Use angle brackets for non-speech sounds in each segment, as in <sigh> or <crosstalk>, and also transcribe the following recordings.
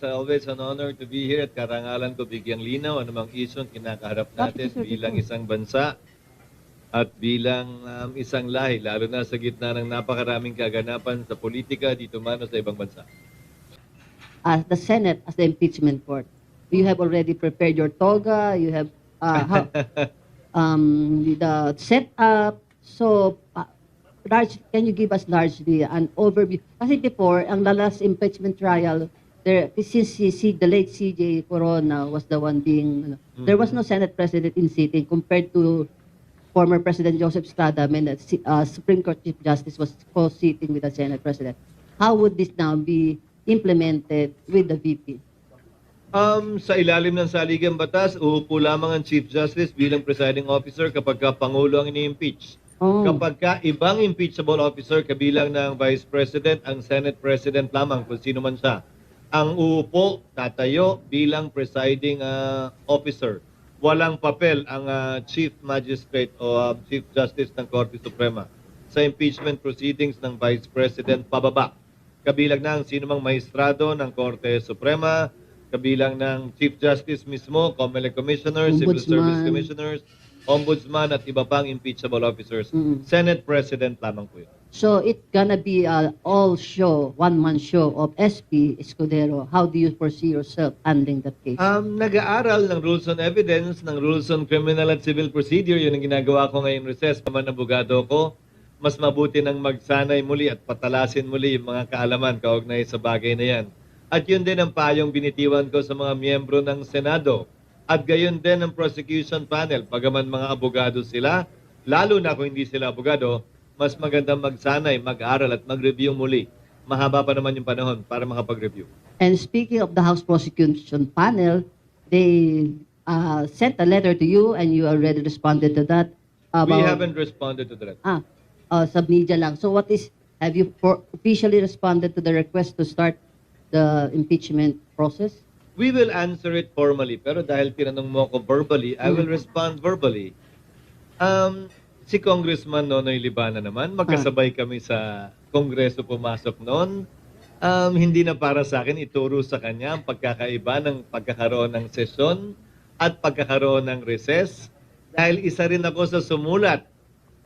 It's always an honor to be here at karangalan ko bigyang linaw anumang ang kinakaharap natin bilang isang bansa at bilang um, isang lahi, lalo na sa gitna ng napakaraming kaganapan sa politika dito man o sa ibang bansa. As the Senate, as the impeachment court, you have already prepared your toga, you have uh, how, <laughs> um, the setup. So, uh, large, can you give us largely an overview? Kasi before, ang last impeachment trial, there, since si, si, the late CJ Corona was the one being, ano, there was no Senate President in sitting compared to former President Joseph Estrada when the uh, Supreme Court Chief Justice was co-sitting with the Senate President. How would this now be implemented with the VP? Um, sa ilalim ng saligang batas, uupo lamang ang Chief Justice bilang presiding officer kapag ka Pangulo ang ini-impeach. Oh. Kapag ka ibang impeachable officer kabilang ng Vice President, ang Senate President lamang kung sino man siya, ang uupo, tatayo bilang presiding ah, officer. Walang papel ang ah, Chief Magistrate o ah, Chief Justice ng Korte Suprema sa impeachment proceedings ng Vice President pababa. Kabilang na ang sino mang maestrado ng Korte Suprema, kabilang ng Chief Justice mismo, Comelec Commissioners, Civil Ombudsman. Service Commissioners, Ombudsman at iba pang impeachable officers. Mm. Senate President lamang po yun. So it gonna be a all show, one man show of SP Escudero. How do you foresee yourself handling that case? Um, nag-aaral ng Rules on Evidence, ng Rules on Criminal at Civil Procedure. Yun ang ginagawa ko ngayong recess. Naman abogado ko, mas mabuti nang magsanay muli at patalasin muli yung mga kaalaman kaugnay sa bagay na yan. At yun din ang payong binitiwan ko sa mga miyembro ng Senado. At gayon din ang prosecution panel. Pagaman mga abogado sila, lalo na kung hindi sila abogado, mas magandang magsanay, mag-aral at mag-review muli. Mahaba pa naman yung panahon para makapag-review. And speaking of the House prosecution panel, they uh, sent a letter to you, and you already responded to that. We haven't responded to that. ah uh, sa media lang. So what is have you for, officially responded to the request to start the impeachment process? We will answer it formally, pero dahil tinanong mo ako verbally, I will Mm. respond verbally. Um, si Congressman Nonoy Libana naman, magkasabay kami sa Kongreso pumasok noon. Um, hindi na para sa akin ituro sa kanya ang pagkakaiba ng pagkakaroon ng sesyon at pagkakaroon ng recess. Dahil isa rin ako sa sumulat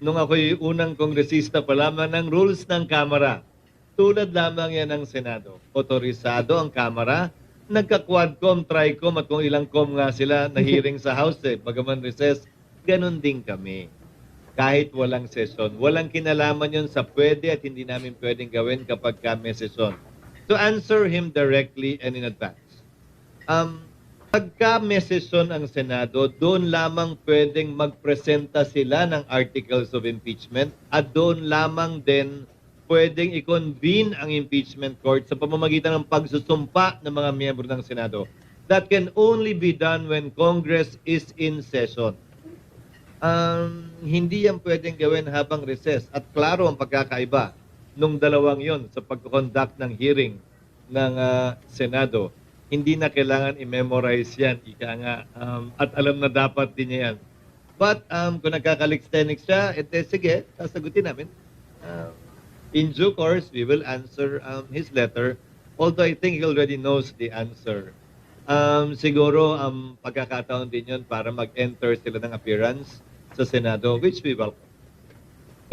nung ako'y unang kongresista pa lamang ng rules ng Kamara. Tulad lamang yan ng Senado. Otorisado ang Kamara. Nagka-quadcom, tricom at kung ilang com nga sila na <laughs> hearing sa House eh. Bagaman recess, ganun din kami. Kahit walang sesyon. Walang kinalaman yun sa pwede at hindi namin pwedeng gawin kapag ka may sesyon. To answer him directly and in advance. Um, pagka may sesyon ang Senado, doon lamang pwedeng magpresenta sila ng articles of impeachment at doon lamang din pwedeng i-convene ang impeachment court sa pamamagitan ng pagsusumpa ng mga miyembro ng Senado. That can only be done when Congress is in session. Um, hindi yan pwedeng gawin habang recess. At klaro ang pagkakaiba nung dalawang yon sa pag-conduct ng hearing ng ah, Senado. Hindi na kailangan i-memorize yan, ika nga. Um, at alam na dapat din niya yan. But um, kung nagkakaliks-tenik siya, ete sige, sasagutin namin. Um, in due course, we will answer um, his letter. Although I think he already knows the answer. Um, siguro ang pagkakataon din yun para mag-enter sila ng appearance sa Senado, which we welcome.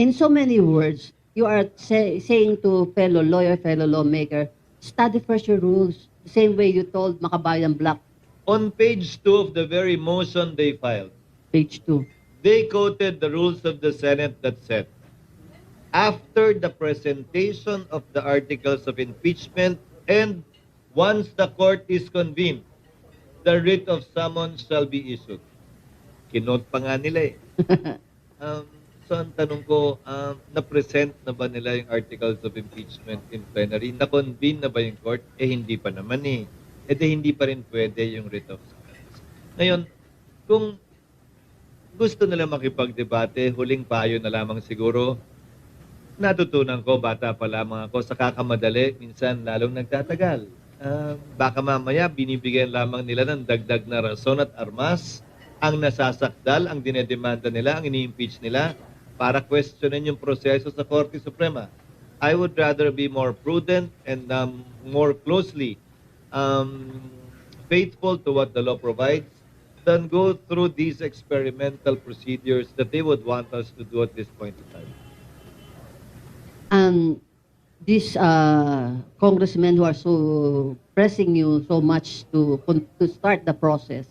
In so many words, you are say, saying to fellow lawyer, fellow lawmaker, study first your rules. The same way you told Makabayan Black, On page 2 of the very motion they filed, page 2. they quoted the rules of the Senate that said, after the presentation of the articles of impeachment and once the court is convened, the writ of summons shall be issued. Kinote pa nga nila eh. <laughs> Um, so ang tanong ko, um, na-present na ba nila yung articles of impeachment in plenary? Na-convene na ba yung court? Eh hindi pa naman eh. Eh di hindi pa rin pwede yung writ of summons. Ngayon, kung gusto nila makipagdebate, huling payo na lamang siguro, natutunan ko, bata pa lamang ako, sa kakamadali, minsan lalong nagtatagal. Ah, baka mamaya binibigyan lamang nila ng dagdag na rason at armas ang nasasakdal, ang dinedemanda nila, ang ini-impeach nila para questionin yung proseso sa Korte Suprema. I would rather be more prudent and um, more closely um, faithful to what the law provides than go through these experimental procedures that they would want us to do at this point in time. And these uh, congressmen who are so pressing you so much to to start the process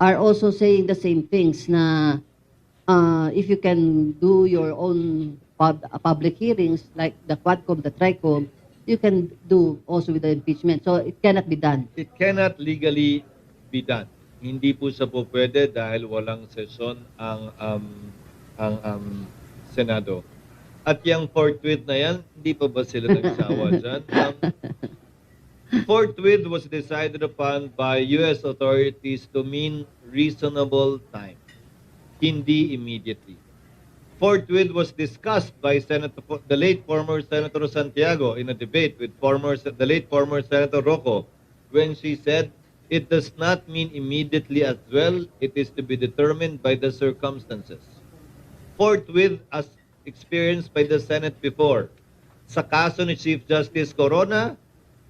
are also saying the same things na uh, if you can do your own pub- uh, public hearings like the Quadcom, the Tricom, you can do also with the impeachment. So it cannot be done. It cannot legally be done. Hindi po siya po pwede dahil walang sesyon ang um, ang um, Senado. At yung forthwith na yan, hindi pa ba sila nagsawa <laughs> dyan? Um, forthwith was decided upon by U.S. authorities to mean reasonable time, hindi immediately. Forthwith was discussed by Senator, the late former Senator Santiago in a debate with former the late former Senator Rocco when she said it does not mean immediately as well. It is to be determined by the circumstances. Forthwith as experienced by the Senate before. Sa kaso ni Chief Justice Corona,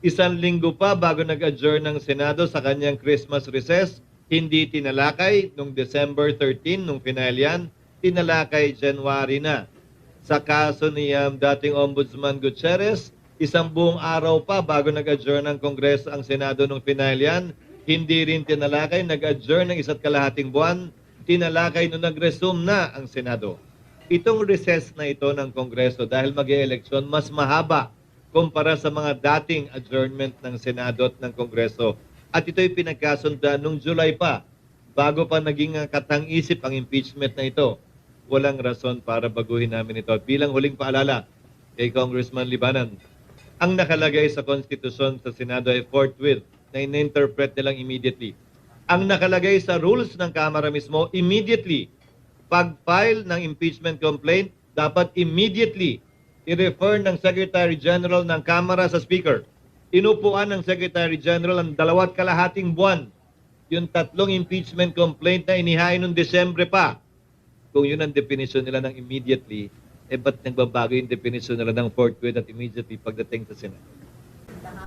isang linggo pa bago nag-adjourn ng Senado sa kanyang Christmas recess, hindi tinalakay nung December 13 nung final yan, tinalakay January na. Sa kaso ni um, dating Ombudsman Gutierrez, isang buong araw pa bago nag-adjourn ng Kongreso ang Senado nung final yan, hindi rin tinalakay, nag-adjourn ng isa't kalahating buwan, tinalakay nung nag-resume na ang Senado. Itong recess na ito ng Kongreso dahil mag eleksyon mas mahaba kumpara sa mga dating adjournment ng Senado at ng Kongreso. At ito'y pinagkasundan nung July pa, bago pa naging katang-isip ang impeachment na ito. Walang rason para baguhin namin ito. Bilang huling paalala kay Congressman Libanan, ang nakalagay sa konstitusyon sa Senado ay forthwith na in-interpret nilang immediately. Ang nakalagay sa rules ng Kamara mismo, immediately, pag-file ng impeachment complaint, dapat immediately i-refer ng Secretary General ng Kamara sa Speaker. Inupuan ng Secretary General ang dalawat kalahating buwan yung tatlong impeachment complaint na inihain noong Desembre pa. Kung yun ang definition nila ng immediately, eh ba't nagbabago yung definition nila ng forthwith at immediately pagdating sa Senate?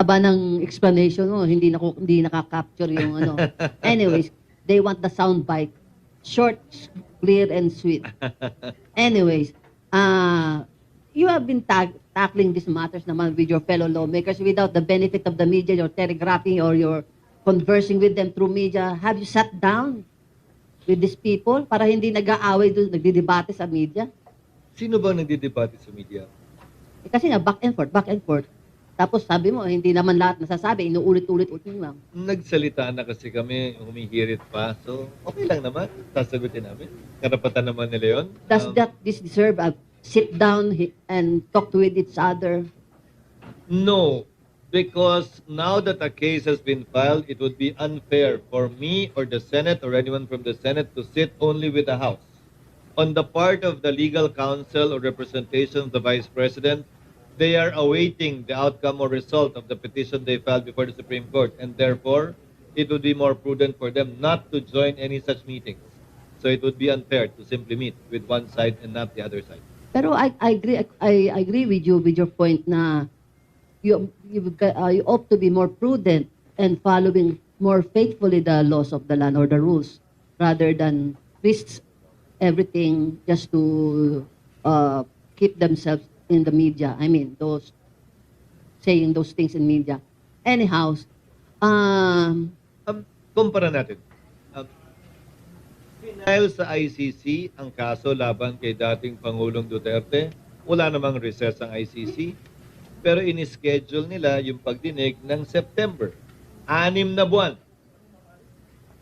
Aba ng explanation mo, hindi na hindi nakaka-capture yung ano. <laughs> Anyways, they want the sound bite. Short, clear, and sweet. <laughs> Anyways, uh, you have been tag- tackling these matters naman with your fellow lawmakers without the benefit of the media, your telegraphing or your conversing with them through media. Have you sat down with these people para hindi nag-aaway doon, nagdidebate sa media? Sino ba nagdidebate sa media? Eh, kasi nga, back and forth, back and forth. Tapos sabi mo, hindi naman lahat nasasabi, inuulit-ulit-ulit lang. Nagsalita na kasi kami, humihirit pa. So, okay lang naman. Sasagutin namin. Karapatan naman nila yun. Does Um, that this deserve a sit down and talk with each other? No, because now that a case has been filed, it would be unfair for me or the Senate or anyone from the Senate to sit only with the House. On the part of the legal counsel or representation of the Vice President, they are awaiting the outcome or result of the petition they filed before the Supreme Court, and therefore, it would be more prudent for them not to join any such meetings. So it would be unfair to simply meet with one side and not the other side. Pero I, I agree I, I agree with you with your point na you you, uh, you ought to be more prudent and following more faithfully the laws of the land or the rules rather than risk everything just to uh, keep themselves in the media. I mean, those saying those things in media. Anyhow, um, Um, kumpara natin. Um, Final sa ICC ang kaso laban kay dating Pangulong Duterte. Wala namang recess ang ICC. Pero in-schedule nila yung pagdinig ng September. Anim na buwan.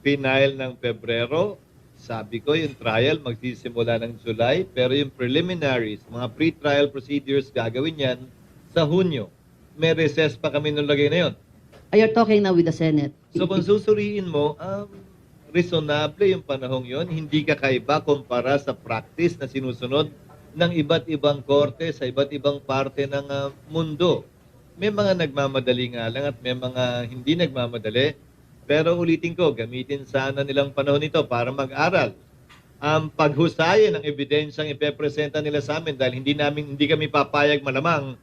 Final ng Pebrero. Sabi ko, yung trial magsisimula ng July. Pero yung preliminaries, mga pre-trial procedures, gagawin yan sa Hunyo. May recess pa kami nung lagay na yon. you're talking now with the Senate. So kung susuriin mo, um, reasonable yung panahong yon, hindi kakaiba kumpara sa practice na sinusunod ng iba't ibang korte sa iba't ibang parte ng ah, mundo. May mga nagmamadali nga lang at may mga hindi nagmamadali. Pero ulitin ko, gamitin sana nilang panahon nito para mag-aral. Ang paghusayan ng ebidensyang ipepresenta nila sa amin dahil hindi namin hindi kami papayag malamang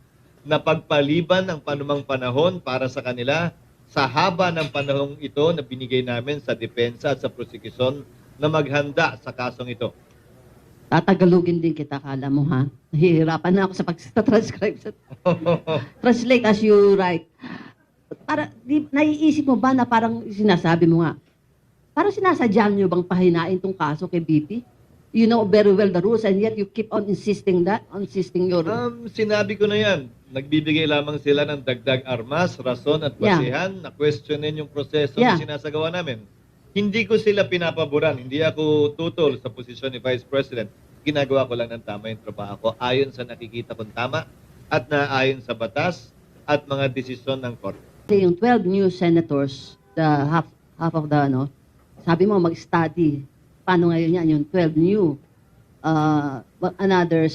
na pagpaliban ng panumang panahon para sa kanila sa haba ng panahong ito na binigay namin sa depensa at sa prosecution na maghanda sa kasong ito. Tatagalugin din kita, kala mo ha? Nahihirapan na ako sa pag-transcribe. <laughs> Translate as you write. Para, di, naiisip mo ba na parang sinasabi mo nga, parang sinasadya nyo bang pahinain tong kaso kay BP? You know very well the rules and yet you keep on insisting that, insisting your... Um, sinabi ko na yan. Nagbibigay lamang sila ng dagdag armas, rason at Yeah. basihan na questionin yung proseso Yeah. na sinasagawa namin. Hindi ko sila pinapaboran. Hindi ako tutol sa posisyon ni Vice President. Ginagawa ko lang ng tama yung trabaho ko ayon sa nakikita kong tama at naayon sa batas at mga desisyon ng korte. Yung 12 new senators, the half half of the ano, sabi mo mag-study. Paano ngayon yan yung 12 new uh, another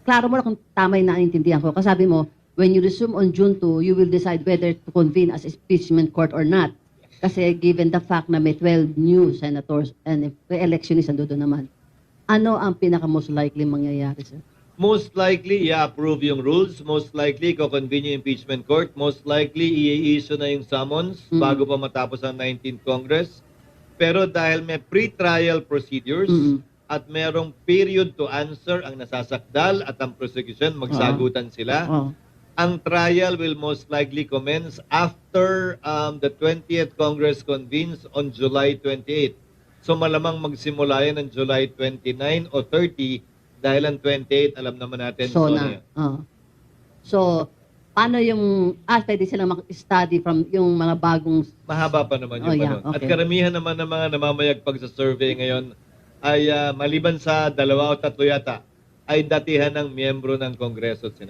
Klaro mo na kung tama yung naiintindihan ko. Kasi sabi mo, when you resume on June 2, you will decide whether to convene as impeachment court or not. Kasi given the fact na may 12 new senators and if election is ando naman, ano ang pinaka most likely mangyayari, sir? Most likely, i-approve yung rules. Most likely, ko-convene yung impeachment court. Most likely, i-issue na yung summons Mm. bago pa matapos ang 19th Congress. Pero dahil may pre-trial procedures Mm-mm. at merong period to answer ang nasasakdal at ang prosecution, magsagutan sila. Oh. Ang trial will most likely commence after um, the 20th Congress convenes on July 28. So malamang magsimula yan ng July 29 o 30 dahil ang 28, alam naman natin, So na. Oh. So, paano yung, ah, pwede silang mag-study from yung mga bagong, mahaba pa naman Oh, yung yeah, panahon. At okay. karamihan naman ng mga namamayagpag sa survey ngayon ay ah, maliban sa dalawa o tatlo yata, ay datihan ng miyembro ng Kongreso at Senado.